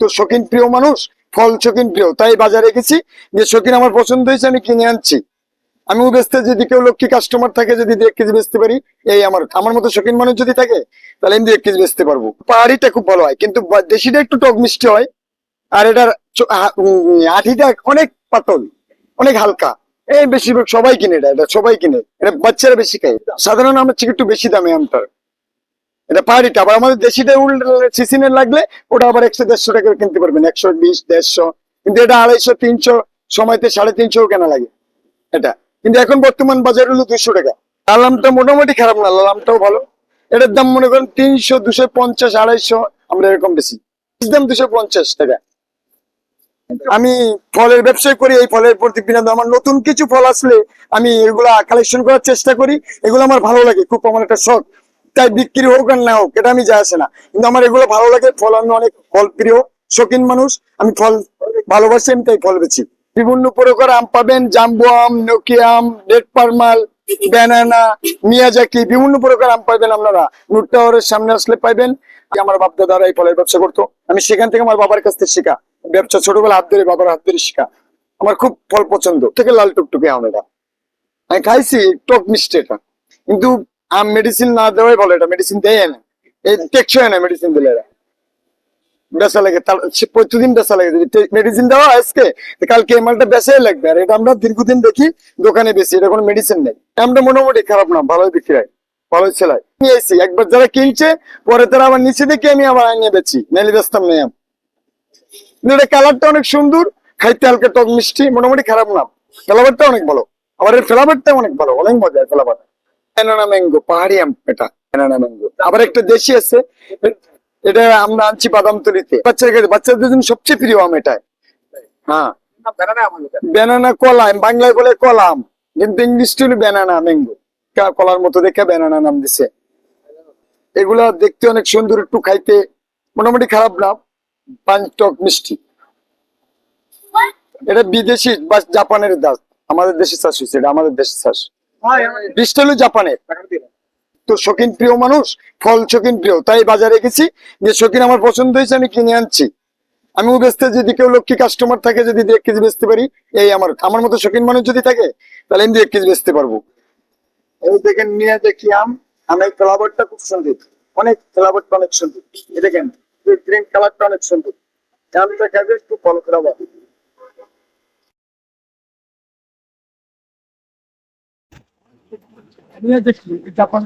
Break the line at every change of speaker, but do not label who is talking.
তো শৌখিন প্রিয় মানুষ, ফল শৌখিন প্রিয়। তাই বাজারে গেছি, যে শৌখিন আমার পছন্দ হয়েছে, আমি কিনে আনছি। আমিও বেচতে যদি কেউ লক্ষ্মী কাস্টমার থাকে, যদি দু এক কেজি বেচতে পারি, এই আমার আমার মতো শৌখিন মানুষ যদি থাকে, তাহলে আমি দু এক কেজি বেচতে পারব। পাহাড়িটা খুব ভালো হয়, কিন্তু দেশিটা একটু টক মিষ্টি হয়, আর এটার আঠিটা অনেক পাতল, অনেক হালকা। এই বেশিরভাগ সবাই কিনে এটা এটা সবাই কিনে, এটা বাচ্চারা বেশি খায়। সাধারণ আমের থেকে একটু বেশি দামে আমটার এটা পাহাড়িটা আবার আমাদের দেশিটা সিসিনের লাগলে ওটা আবার একশো দেড়শো টাকা কিনতে পারবেন, একশো বিশ, দেড়শো। কিন্তু এটা আড়াইশো, তিনশো, সময়তে সাড়ে তিনশো কেনা লাগে এটা। কিন্তু এখন বর্তমান বাজার হলো দুশো টাকা। লালামটা মোটামুটি খারাপ না লালামটাও ভালো। এটার দাম মনে করেন তিনশো, দুশো পঞ্চাশ, আড়াইশো, আমরা এরকম বেশি। দাম দুশো পঞ্চাশ টাকা। আমি ফলের ব্যবসায় করি, এই ফলের প্রতি বিনোদন। আমার নতুন কিছু ফল আসলে আমি এগুলা কালেকশন করার চেষ্টা করি। এগুলো আমার ভালো লাগে, খুব আমার একটা শখ। তাই বিক্রি হোক আর না হোক, এটা আমি যায় আসে না। কিন্তু আমার এগুলো ভালো লাগে, ফল আমি অনেক ফল প্রিয় শৌখিন মানুষ, আমি ফল ভালোবাসি, আমি তাই ফল বেছি বিভিন্ন প্রকার আম পাবেন, জাম্বু আম নোকিয়া আম, রেড পারমাল, ব্যানানা, মিয়াজাকি, বিভিন্ন প্রকার আম পাইবেন আপনারা। নুট টাওয়ারের সামনে আসলে পাইবেন আমার বাপ দাদারা এই ফলের ব্যবসা করতো। আমি সেখান থেকে আমার বাবার কাছ থেকে শেখা। ব্যবসা ছোটবেলা হাত ধরে বাবার হাত ধরে শেখা। আমার খুব ফল পছন্দ। থেকে লাল টুকটুকে আম এটা আমি খাইছি, টক মিষ্টি এটা। কিন্তু আম মেডিসিন না দেওয়াই ভালো, এটা মেডিসিন দেয় না এই টেকসই না মেডিসিন দিলে এরা। লাগে, তার প্রতিদিন বেসা লাগে। যদি মেডিসিন দেওয়া আজকে কালকে এই মালটা বেসাই লাগবে। আর এটা আমরা দীর্ঘদিন দেখি, দোকানে বেশি এটা কোনো মেডিসিন নেই। আমরা মোটামুটি খারাপ না, ভালোই বিক্রি হয়, ভালোই সেলাই নিয়ে এসেছি, একবার যারা কিনছে, পরে তারা আবার নিচে দেখে আমি আবার আনিয়ে বেচি, নাইলে বেচতাম নেই আমি। এটা কালারটা অনেক সুন্দর, খাইতে হালকা টক মিষ্টি, মোটামুটি খারাপ না। ফ্লেভারটা অনেক ভালো। আবার এর ফ্লেভারটা অনেক ভালো, অনেক মজা ফ্লেভার ব্যানানা ম্যাঙ্গো পাহাড়ি আম এটা ব্যানানা ম্যাঙ্গো আবার একটা দেশি আছে এটা আমরা আনছি বাদাম তলিতে বাচ্চাদের বাচ্চাদের জন্য সবচেয়ে প্রিয় আম এটা। হ্যাঁ। ব্যানানা কলা আম, বাংলায় বলে কলা আম। কিন্তু ইংলিশ হলো ব্যানানা ম্যাঙ্গো কলার মতো দেখে ব্যানানা নাম দিছে। এগুলা দেখতে অনেক সুন্দর একটু খাইতে মোটামুটি খারাপ না পাঁচ টক মিষ্টি। এটা বিদেশি বা জাপানের দাস আমাদের দেশে চাষ হয়েছে এটা আমাদের দেশে চাষ। বৃষ্টি হলো জাপানের। তো শৌখিন প্রিয় মানুষ ফল শৌখিন প্রিয় তাই বাজারে গেছি। যে শৌখিন আমার পছন্দ হয়েছে আমি কিনে আনছি। আমিও বেচতে যদি কেউ লক্ষ্মী কাস্টমার থাকে যদি দু এক কেজি বেচতে পারি এই আমার আমার মতো শৌখিন মানুষ যদি থাকে তাহলে আমি দু এক কেজি বেচতে পারব। এই দেখেন নিয়ে দেখি আম। আমি এই ফ্লাভারটা খুব সুন্দর। অনেক ফ্লাভারটা অনেক সুন্দর। এই দেখেন গ্রিন কালারটা অনেক সুন্দর। আমটা খাবে একটু ফলো ফ্লাভার
নিয়ে দেখি জাপান